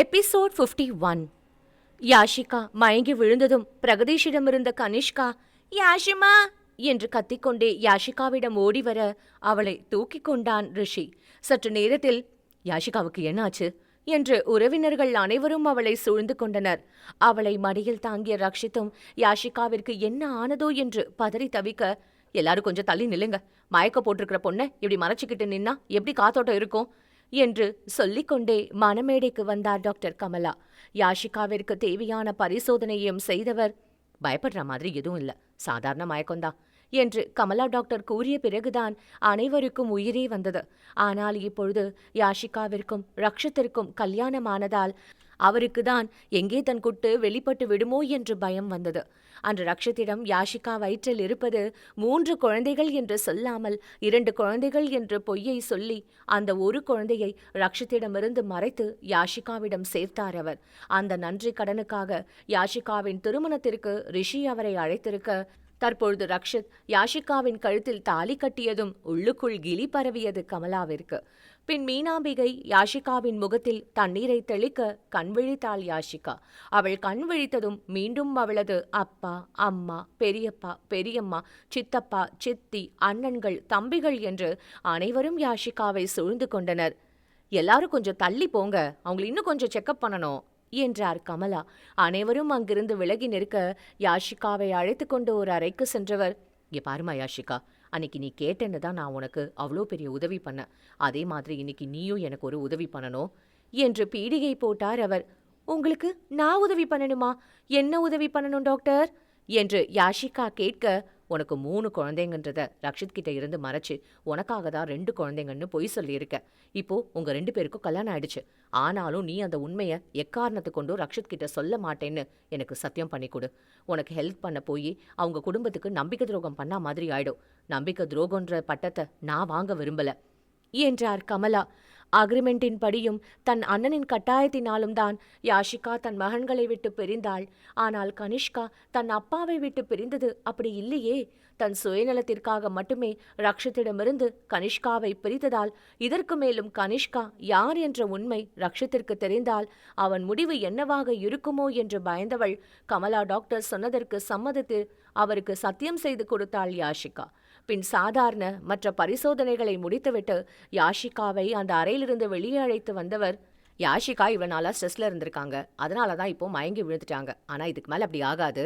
Episode 51 one Yashika மயங்கி விழுந்ததும் பிரகதீஷிடமிருந்த கனிஷ்கா யாஷிமா! என்று கத்திக்கொண்டே யாஷிகாவிடம் ஓடி வர அவளை தூக்கிக் கொண்டான் ரிஷி. சற்று நேரத்தில் யாஷிகாவுக்கு என்னாச்சு? என்று உறவினர்கள் அனைவரும் அவளை சூழ்ந்து கொண்டனர். அவளை மடியில் தாங்கிய ரக்ஷித்தும் யாஷிகாவிற்கு என்ன ஆனதோ? என்று பதறி தவிக்க எல்லாரும் கொஞ்சம் தள்ளி நில்லுங்க. மயக்க போட்டிருக்கிற பொண்ணை இப்படி மறைச்சிக்கிட்டு நின்னா எப்படி காத்தோட்டம் இருக்கும்? என்று சொல்லிக்கொண்டே மணமேடைக்கு வந்தார் டாக்டர் கமலா. யாஷிகாவிற்கு தேவையான பரிசோதனையும் செய்தவர் பயப்படுற மாதிரி எதுவும் இல்ல சாதாரண மயக்கம்தான் என்று கமலா டாக்டர் கூறிய பிறகுதான் அனைவருக்கும் உயிரே வந்தது. ஆனால் இப்பொழுது யாஷிகாவிற்கும் ரக்ஷத்திற்கும் கல்யாணமானதால் அவருக்கு தான் எங்கே தன் குட்டு வெளிப்பட்டு விடுமோ என்று பயம் வந்தது. அன்று ரக்ஷத்திடம் யாஷிகா வயிற்றில் இருப்பது மூன்று குழந்தைகள் என்று சொல்லாமல் இரண்டு குழந்தைகள் என்று பொய்யை சொல்லி அந்த ஒரு குழந்தையை ரக்ஷத்திடமிருந்து மறைத்து யாஷிகாவிடம் சேர்த்தார் அவர். அந்த நன்றி கடனுக்காக யாஷிகாவின் திருமணத்திற்கு ரிஷி அவரை அழைத்திருக்க தற்பொழுது ரக்ஷித் யாஷிகாவின் கழுத்தில் தாலி கட்டியதும் உள்ளுக்குள் கிளி பரவியது கமலாவிற்கு. பின் மீனாம்பிகை யாஷிகாவின் முகத்தில் தண்ணீரை தெளிக்க கண் விழித்தாள் யாஷிகா. அவள் கண் விழித்ததும் மீண்டும் அவளது அப்பா அம்மா பெரியப்பா பெரியம்மா சித்தப்பா சித்தி அண்ணன்கள் தம்பிகள் என்று அனைவரும் யாஷிகாவை சூழ்ந்து கொண்டனர். எல்லாரும் கொஞ்சம் தள்ளி போங்க அவங்களை இன்னும் கொஞ்சம் செக்கப் பண்ணணும் என்றார் கமலா. அனைவரும் அங்கிருந்து விலகி நிற்க யாஷிகாவை அழைத்து கொண்டு ஒரு அறைக்கு சென்றவர் இங்கே பாருமா யாஷிகா அன்னைக்கு நீ கேட்டேன்னு தான் நான் உனக்கு அவ்வளோ பெரிய உதவி பண்ணேன். அதே மாதிரி இன்னைக்கு நீயும் எனக்கு ஒரு உதவி பண்ணணும் என்று பீடிகை போட்டார் அவர். உங்களுக்கு நான் உதவி பண்ணணுமா? என்ன உதவி பண்ணணும் டாக்டர்? என்று யாஷிகா கேட்க உனக்கு மூணு குழந்தைங்கன்றத ரக்ஷித் கிட்ட இருந்து மறைச்சு உனக்காக தான் ரெண்டு குழந்தைங்கன்னு பொய் சொல்லியிருக்க. இப்போ உங்க ரெண்டு பேருக்கும் கல்யாணம் ஆயிடுச்சு. ஆனாலும் நீ அந்த உண்மையை எக்காரணத்து கொண்டும் ரக்ஷித் கிட்ட சொல்ல மாட்டேன்னு எனக்கு சத்தியம் பண்ணி கொடு. உனக்கு ஹெல்ப் பண்ண போய் அவங்க குடும்பத்துக்கு நம்பிக்கை துரோகம் பண்ணா மாதிரி ஆயிடும். நம்பிக்கை துரோகன்ற பட்டத்தை நான் வாங்க விரும்பல. என்றார் கமலா. அக்ரிமெண்டின் படியும் தன் அண்ணனின் கட்டாயத்தினாலும் தான் யாஷிகா தன் மகன்களை விட்டு பிரிந்தாள். ஆனால் கனிஷ்கா தன் அப்பாவை விட்டு பிரிந்தது அப்படி இல்லையே. தன் சுயநலத்திற்காக மட்டுமே ரக்ஷத்திடமிருந்து கனிஷ்காவை பிரித்ததால் இதற்கு மேலும் கனிஷ்கா யார் என்ற உண்மை ரக்ஷத்திற்கு தெரிந்தால் அவன் முடிவு என்னவாக இருக்குமோ என்று பயந்தவள் கமலா டாக்டர் சொன்னதற்கு சம்மதித்து அவருக்கு சத்தியம் செய்து கொடுத்தாள் யாஷிகா. பின் சாதாரண மற்ற பரிசோதனைகளை முடித்துவிட்டு யாஷிகாவை அந்த அறையிலிருந்து வெளியே அழைத்து வந்தவர் யாஷிகா இவ்வளோ நாளாக ஸ்ட்ரெஸ்ல இருந்திருக்காங்க. அதனால தான் இப்போ மயங்கி விழுந்துட்டாங்க. ஆனா இதுக்கு மேல அப்படி ஆகாது.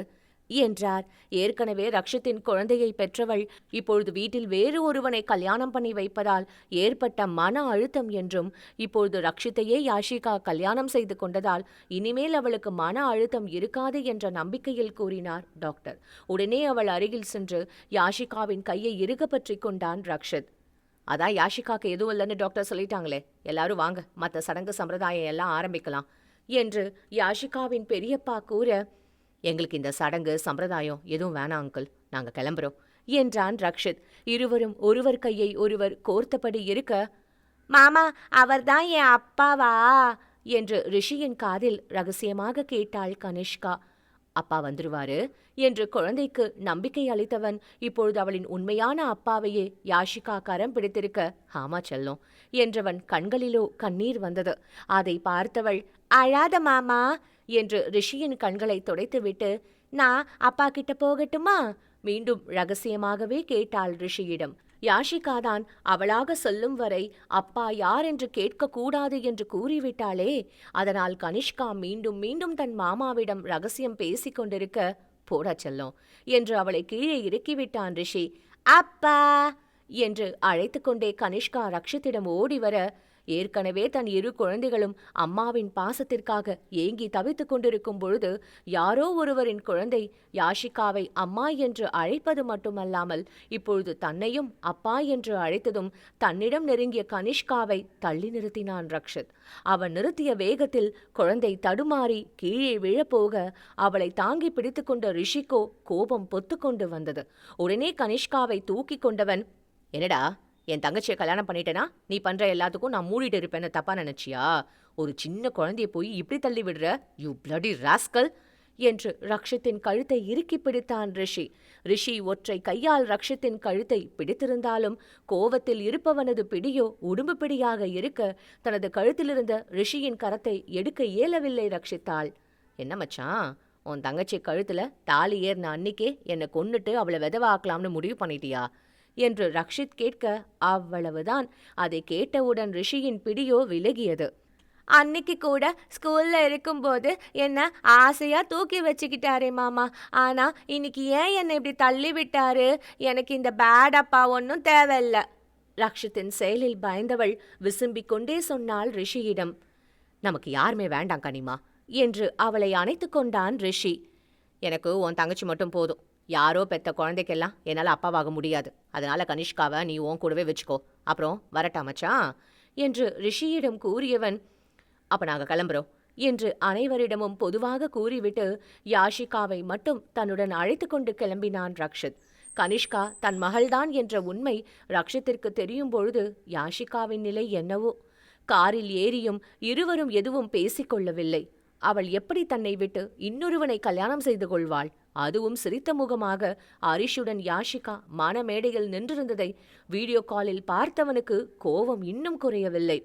என்றார். ஏற்கனவே ரக்ஷத்தின் குழந்தையை பெற்றவள் இப்பொழுது வீட்டில் வேறு ஒருவனை கல்யாணம் பண்ணி வைப்பதால் ஏற்பட்ட மன அழுத்தம் என்றும் இப்பொழுது ரக்ஷித்தையே யாஷிகா கல்யாணம் செய்து கொண்டதால் இனிமேல் அவளுக்கு மன அழுத்தம் இருக்காது என்ற நம்பிக்கையில் கூறினார் டாக்டர். உடனே அவள் அருகில் சென்று யாஷிகாவின் கையை இறுக பற்றி கொண்டான் ரக்ஷித். அதான் யாஷிகாக்கு எதுவும் இல்லைன்னு டாக்டர் சொல்லிட்டாங்களே. எல்லாரும் வாங்க மற்ற சடங்கு சம்பிரதாயம் எல்லாம் ஆரம்பிக்கலாம் என்று யாஷிகாவின் பெரியப்பா கூற எங்களுக்கு இந்த சடங்கு சம்பிரதாயம் எதுவும் வேணாம் அங்கிள். நாங்க கிளம்புறோம். என்றான் ரக்ஷித். இருவரும் ஒருவர் கையை ஒருவர் கோர்த்தபடி இருக்க மாமா அவர்தான் என் அப்பாவா? என்று ரிஷியின் காதில் ரகசியமாக கேட்டாள் கனிஷ்கா. அப்பா வந்துருவாரு? என்று குழந்தைக்கு நம்பிக்கை அளித்தவன் இப்பொழுது அவளின் உண்மையான அப்பாவையே யாஷிகா கரம் பிடித்திருக்க ஆமா செல்லும் என்றவன் கண்களிலோ கண்ணீர் வந்தது. அதை பார்த்தவள் அழாத மாமா என்று ரிஷியின் கண்களை துடைத்துவிட்டு நான் அப்பா கிட்ட போகட்டுமா? மீண்டும் ரகசியமாகவே கேட்டாள் ரிஷியிடம். யாஷிகா தான் அவளாக சொல்லும் வரை அப்பா யார் என்று கேட்கக்கூடாது என்று கூறிவிட்டாளே. அதனால் கனிஷ்கா மீண்டும் மீண்டும் தன் மாமாவிடம் ரகசியம் பேசிக் கொண்டிருக்க போடா செல்லம் என்று அவளை கீழே இறக்கிவிட்டான் ரிஷி. அப்பா என்று அழைத்து கொண்டே கனிஷ்கா ரக்ஷித்திடம் ஓடி வர ஏற்கனவே தன் இரு குழந்தைகளும் அம்மாவின் பாசத்திற்காக ஏங்கி தவித்துக் கொண்டிருக்கும் பொழுது யாரோ ஒருவரின் குழந்தை யாஷிகாவை அம்மா என்று அழைப்பது மட்டுமல்லாமல் இப்பொழுது தன்னையும் அப்பா என்று அழைத்ததும் தன்னிடம் நெருங்கிய கனிஷ்காவை தள்ளி நிறுத்தினான் ரக்ஷித். அவன் நிறுத்திய வேகத்தில் குழந்தை தடுமாறி கீழே விழப்போக அவளை தாங்கி பிடித்துக்கொண்ட ரிஷிகோ கோபம் பொத்துக்கொண்டு வந்தது. உடனே கனிஷ்காவை தூக்கிக் கொண்டவன் என்னடா என் தங்கச்சியை கல்யாணம் பண்ணிட்டேனா? நீ பண்ற எல்லாத்துக்கும் நான் மூடிட்டு இருப்பேன்னு தப்பா நினைச்சியா? ஒரு சின்ன குழந்தைய போய் இப்படி தள்ளி விடுற? You bloody rascal! என்று ரக்ஷத்தின் கழுத்தை இறுக்கி பிடித்தான் ரிஷி. ரிஷி ஒற்றை கையால் ரக்ஷத்தின் கழுத்தை பிடித்திருந்தாலும் கோவத்தில் இருப்பவனது பிடியோ உடும்பு பிடியாக இருக்க தனது கழுத்திலிருந்த ரிஷியின் கரத்தை எடுக்க இயலவில்லை ரக்ஷித்தாள். என்ன மச்சான்? உன் தங்கச்சி கழுத்துல தாலி ஏறின அன்னிக்கே என்னை கொன்னுட்டு அவளை விதவாக்கலாம்னு முடிவு பண்ணிட்டியா? என்று ரக்ஷித் கேட்க அவ்வளவுதான். அதை கேட்டவுடன் ரிஷியின் பிடியோ விலகியது. அன்னைக்கு கூட ஸ்கூல்ல இருக்கும்போது என்ன ஆசையா தூக்கி வச்சுக்கிட்டாரே மாமா. ஆனா இன்னைக்கு ஏன் என்னை இப்படி தள்ளி விட்டாரு? எனக்கு இந்த பேட் அப்பா ஒன்றும் தேவையில்ல. ரக்ஷித்தின் செயலில் பயந்தவள் விசும்பிக் கொண்டே சொன்னாள் ரிஷியிடம். நமக்கு யாருமே வேண்டாம் கனிமா என்று அவளை அணைத்து கொண்டான் ரிஷி. எனக்கு உன் தங்கச்சி மட்டும் போதும். யாரோ பெத்த குழந்தைக்கெல்லாம் என்னால் அப்பாவாக முடியாது. அதனால கனிஷ்காவை நீ உன் கூடவே வச்சுக்கோ. அப்புறம் வரட்டா மச்சான் என்று ரிஷியிடம் கூறியவன் அப்ப நாங்க கிளம்புறோம் என்று அனைவரிடமும் பொதுவாக கூறிவிட்டு யாஷிகாவை மட்டும் தன்னுடன் அழைத்து கொண்டு கிளம்பினான் ரக்ஷித். கனிஷ்கா தன் மகள்தான் என்ற உண்மை ரக்ஷித்திற்கு தெரியும் பொழுது யாஷிகாவின் நிலை என்னவோ? காரில் ஏறியும் இருவரும் எதுவும் பேசிக்கொள்ளவில்லை அவள் எப்படி தன்னை விட்டு இன்னொருவனை கல்யாணம் செய்து கொள்வாள்? அதுவும் சிரித்த முகமாக அரிஷுடன் யாஷிகா மனமேடையில் நின்றிருந்ததை வீடியோ காலில் பார்த்தவனுக்கு கோபம் இன்னும் குறையவில்லை.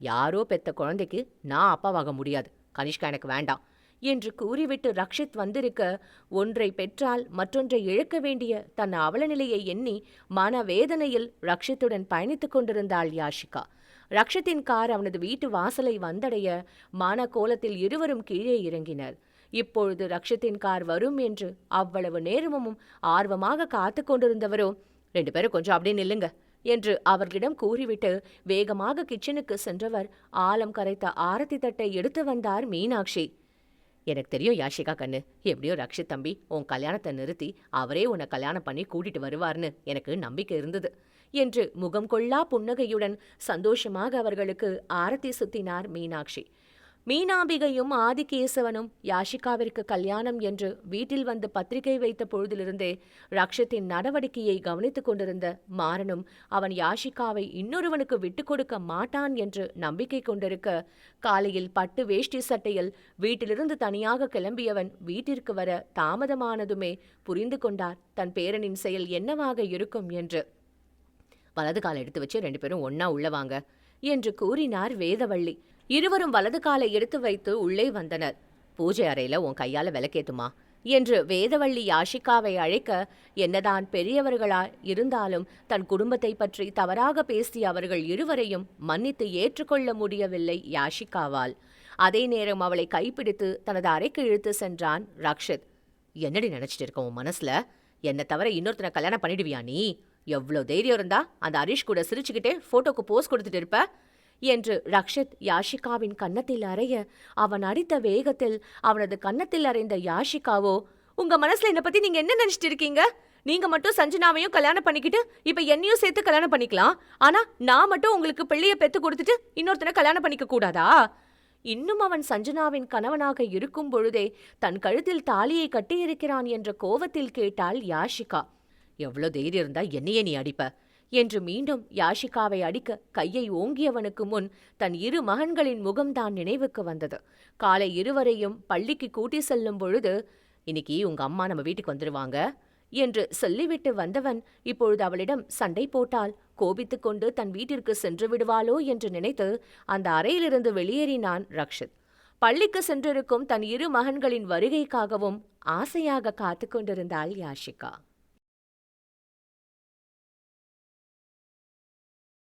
யாரோ பெத்த குழந்தைக்கு நான் அப்பாவாக முடியாது. கனிஷ்கா எனக்கு வேண்டாம் என்று கூறிவிட்டு ரக்ஷித் வந்திருக்க ஒன்றை பெற்றால் மற்றொன்றை இழக்க வேண்டிய தன் அவலநிலையை எண்ணி மனவேதனையில் ரக்ஷித்துடன் பயணித்துக் கொண்டிருந்தாள் யாஷிகா. ரக்ஷத்தின் கார் அவனது வீட்டு வாசலை வந்தடைய மான கோலத்தில் இருவரும் கீழே இறங்கினர். இப்பொழுது ரக்ஷத்தின் கார் வரும் என்று அவ்வளவு நேரமும் ஆர்வமாக காத்து கொண்டிருந்தவரோ ரெண்டு பேரும் கொஞ்சம் அப்படியே நில்லுங்க என்று அவர்களிடம் கூறிவிட்டு வேகமாக கிச்சனுக்கு சென்றவர் ஆலம் கரைத்த ஆரத்தி தட்டை எடுத்து வந்தார் மீனாட்சி. எனக்கு தெரியும் யாஷிகா கண்ணு எப்படியோ ரக்ஷித் தம்பி உன் கல்யாணத்தை நிறுத்தி அவரே உன்னை கல்யாணம் பண்ணி கூட்டிட்டு வருவார்னு எனக்கு நம்பிக்கை இருந்தது. என்று முகம் கொள்ளா புன்னகையுடன் சந்தோஷமாக அவர்களுக்கு ஆரத்தி சுத்தினார் மீனாட்சி. மீனாம்பிகையும் ஆதிகேசவனும் யாஷிகாவிற்கு கல்யாணம் என்று வீட்டில் வந்து பத்திரிகை வைத்த பொழுதிலிருந்தே ரக்ஷத்தின் நடவடிக்கையை கவனித்துக் கொண்டிருந்த மாறனும் அவன் யாஷிகாவை இன்னொருவனுக்கு விட்டுக்கொடுக்க மாட்டான் என்று நம்பிக்கை கொண்டிருக்க காலையில் பட்டு வேஷ்டி சட்டையில் வீட்டிலிருந்து தனியாக கிளம்பியவன் வீட்டிற்கு வர தாமதமானதுமே புரிந்து கொண்டார். தன் பேரனின் செயல் என்னவாக இருக்கும் என்று வலது காலை எடுத்து வச்சு ரெண்டு பேரும் ஒன்னா உள்ள வாங்க என்று கூறினார் வேதவள்ளி. இருவரும் வலது காலை எடுத்து வைத்து உள்ளே வந்தனர். பூஜை அறையில உன் கையால விளக்கேத்துமா? என்று வேதவள்ளி யாஷிகாவை அழைக்க என்னதான் பெரியவர்களா இருந்தாலும் தன் குடும்பத்தை பற்றி தவறாக பேசிய அவர்கள் இருவரையும் மன்னித்து ஏற்றுக்கொள்ள முடியவில்லை யாஷிகாவால் அதே நேரம் அவளை கைப்பிடித்து தனது அறைக்கு இழுத்து சென்றான் ரக்ஷித். என்னடி நினைச்சிட்டு இருக்க உன் மனசுல? என்னை தவிர இன்னொருத்தனை கல்யாணம் பண்ணிடுவியா நீ? எவ்வளோ தைரியம் இருந்தா அந்த ஹரிஷ் கூட சிரிச்சுக்கிட்டே போட்டோக்கு போஸ் கொடுத்துட்டு இருப்ப என்று ரக்ஷித் யாஷிகாவின் கன்னத்தில் அறைய அவன் அடித்த வேகத்தில் அவனது கன்னத்தில் அறைந்த யாஷிகாவோ உங்க மனசுல என்னை பத்தி நீங்க என்ன நினைச்சிட்டு இருக்கீங்க? நீங்க மட்டும் சஞ்சனாவையும் கல்யாணம் பண்ணிக்கிட்டு இப்ப என்னையும் சேர்த்து கல்யாணம் பண்ணிக்கலாம். ஆனா நான் மட்டும் உங்களுக்கு பிள்ளைய பெத்து கொடுத்துட்டு இன்னொருத்தனை கல்யாணம் பண்ணிக்க கூடாதா? இன்னும் அவன் சஞ்சனாவின் கணவனாக இருக்கும் பொழுதே தன் கழுத்தில் தாலியை கட்டியிருக்கிறான் என்ற கோவத்தில் கேட்டாள் யாஷிகா. எவ்வளோ தைரியம் இருந்தா என்னையே நீ அடிப்ப என்று மீண்டும் யாஷிகாவை அடிக்க கையை ஓங்கியவனுக்கு முன் தன் இரு மகன்களின் முகம்தான் நினைவுக்கு வந்தது. காலை இருவரையும் பள்ளிக்கு கூட்டி செல்லும் பொழுது இன்னைக்கு உங்க அம்மா நம்ம வீட்டுக்கு வந்துருவாங்க? என்று சொல்லிவிட்டு வந்தவன் இப்பொழுது அவளிடம் சண்டை போட்டால் கோபித்துக் கொண்டு தன் வீட்டிற்கு சென்று விடுவாளோ என்று நினைத்து அந்த அறையிலிருந்து வெளியேறினான் ரக்ஷித். பள்ளிக்கு சென்றிருக்கும் தன் இரு மகன்களின் வருகைக்காகவும் ஆசையாக காத்து கொண்டிருந்தாள் யாஷிகா.